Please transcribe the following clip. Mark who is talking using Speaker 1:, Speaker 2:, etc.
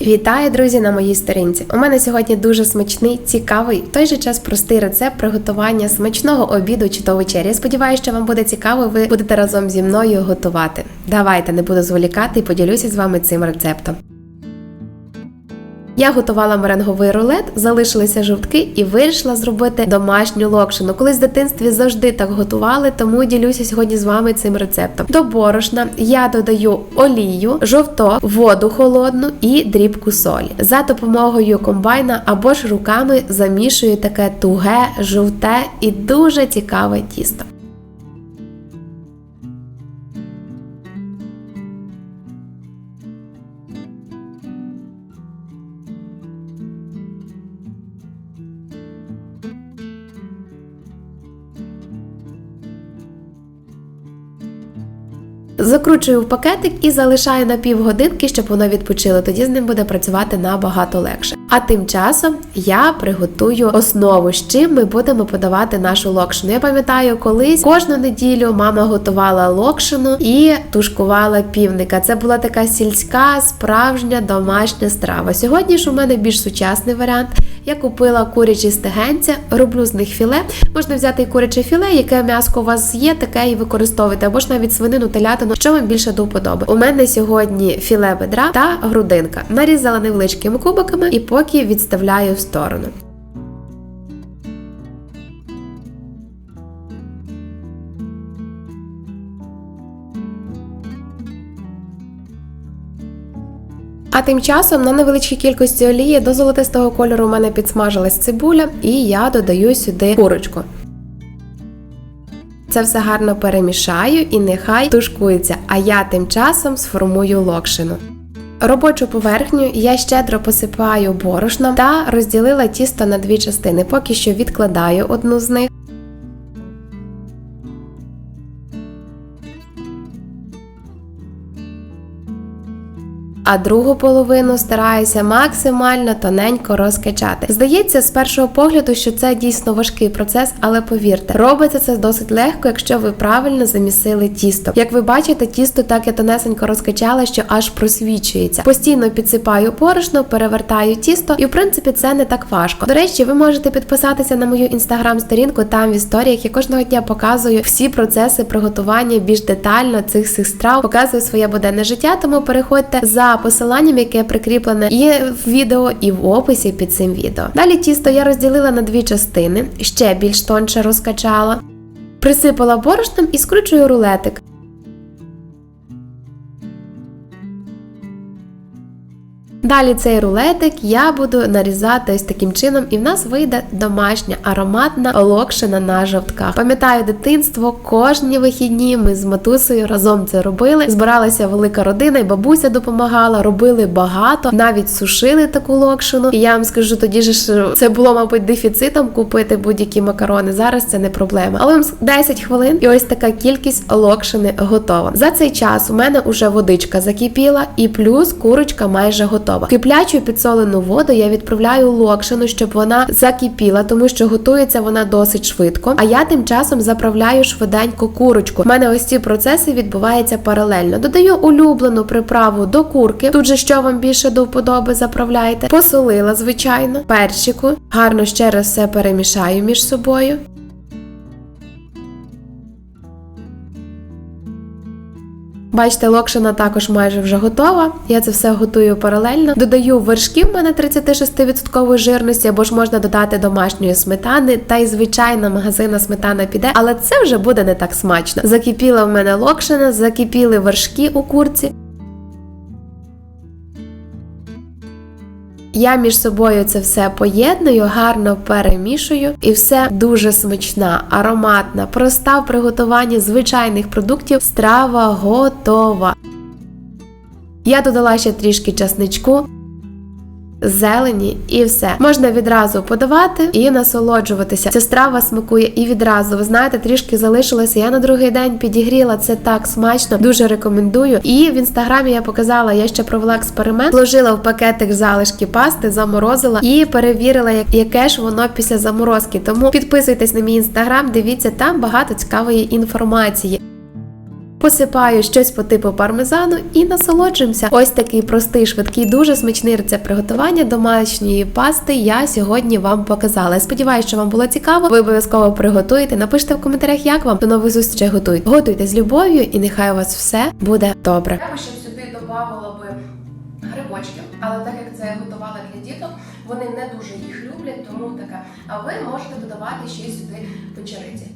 Speaker 1: Вітаю, друзі, на моїй сторінці. У мене сьогодні дуже смачний, цікавий, в той же час простий рецепт приготування смачного обіду чи то вечері. Я сподіваюся, що вам буде цікаво, ви будете разом зі мною готувати. Давайте не буду зволікати і поділюся з вами цим рецептом. Я готувала меренговий рулет, залишилися жовтки і вирішила зробити домашню локшину. Колись в дитинстві завжди так готували, тому ділюся сьогодні з вами цим рецептом. До борошна я додаю олію, жовто, воду холодну і дрібку солі. За допомогою комбайна або ж руками замішую таке туге, жовте і дуже цікаве тісто. Закручую в пакетик і залишаю на півгодинки, щоб воно відпочило. Тоді з ним буде працювати набагато легше. А тим часом я приготую основу, з чим ми будемо подавати нашу локшину. Я пам'ятаю, колись кожну неділю мама готувала локшину і тушкувала півника. Це була така сільська, справжня домашня страва. Сьогодні ж у мене більш сучасний варіант. Я купила курячі стегенця, роблю з них філе. Можна взяти і куряче філе, яке м'яско у вас є, таке і використовувати, або ж навіть свинину, телятину, що вам більше до вподоби. У мене сьогодні філе бедра та грудинка. Нарізала невеличкими кубиками і поки відставляю в сторону. А тим часом на невеличкій кількості олії до золотистого кольору у мене підсмажилась цибуля, і я додаю сюди курочку. Це все гарно перемішаю і нехай тушкується, а я тим часом сформую локшину. Робочу поверхню я щедро посипаю борошном та розділила тісто на дві частини. Поки що відкладаю одну з них. А другу половину стараюся максимально тоненько розкачати. Здається, з першого погляду, що це дійсно важкий процес, але повірте, робиться це досить легко, якщо ви правильно замісили тісто. Як ви бачите, тісто так я тонесенько розкачала, що аж просвічується. Постійно підсипаю порошно, перевертаю тісто, і в принципі це не так важко. До речі, ви можете підписатися на мою інстаграм-сторінку. Там в історіях я кожного дня показую всі процеси приготування більш детально цих всіх страв, показую своє буденне життя. Тому переходьте за посиланням, яке прикріплене і в відео, і в описі під цим відео. Далі тісто я розділила на дві частини, ще більш тонше розкачала, присипала борошном і скручую рулетик. Далі цей рулетик я буду нарізати ось таким чином, і в нас вийде домашня ароматна локшина на жовтках. Пам'ятаю дитинство, кожні вихідні ми з матусею разом це робили. Збиралася велика родина, і бабуся допомагала, робили багато, навіть сушили таку локшину. І я вам скажу, тоді ж це було, мабуть, дефіцитом купити будь-які макарони. Зараз це не проблема. Але 10 хвилин, і ось така кількість локшини готова. За цей час у мене вже водичка закипіла, і плюс курочка майже готова готова. Киплячу підсолену воду я відправляю локшину, щоб вона закипіла, тому що готується вона досить швидко. А я тим часом заправляю швиденько курочку. У мене ось ці процеси відбуваються паралельно. Додаю улюблену приправу до курки. Тут же що вам більше до вподоби заправляєте. Посолила, звичайно, перчику. Гарно ще раз все перемішаю між собою. Бачите, локшина також майже вже готова. Я це все готую паралельно. Додаю вершків в мене 36% жирності, або ж можна додати домашньої сметани, та й звичайна магазина сметана піде, але це вже буде не так смачно. Закипіла в мене локшина, закипіли вершки у курці. Я між собою це все поєдную, гарно перемішую, і все дуже смачна, ароматна, проста в приготуванні звичайних продуктів. Страва готова. Я додала ще трішки часничку зелені і все. Можна відразу подавати і насолоджуватися. Ця страва смакує і відразу. Ви знаєте, трішки залишилося. Я на другий день підігріла це так смачно, дуже рекомендую. І в інстаграмі я показала, я ще провела експеримент, вложила в пакетик залишки пасти, заморозила і перевірила, яке ж воно після заморозки. Тому підписуйтесь на мій інстаграм, дивіться, там багато цікавої інформації. Посипаю щось по типу пармезану і насолоджуємося. Ось такий простий, швидкий, дуже смачний рецепт приготування домашньої пасти. Я сьогодні вам показала. Я сподіваюся, що вам було цікаво. Ви обов'язково приготуєте. Напишіть в коментарях, як вам до нових зустрічей готують. Готуйте з любов'ю, і нехай у вас все буде добре. Я би ще сюди додавала би грибочки, але так як це я готувала для діток, вони не дуже їх люблять, тому таке. А ви можете додавати ще й сюди печериці.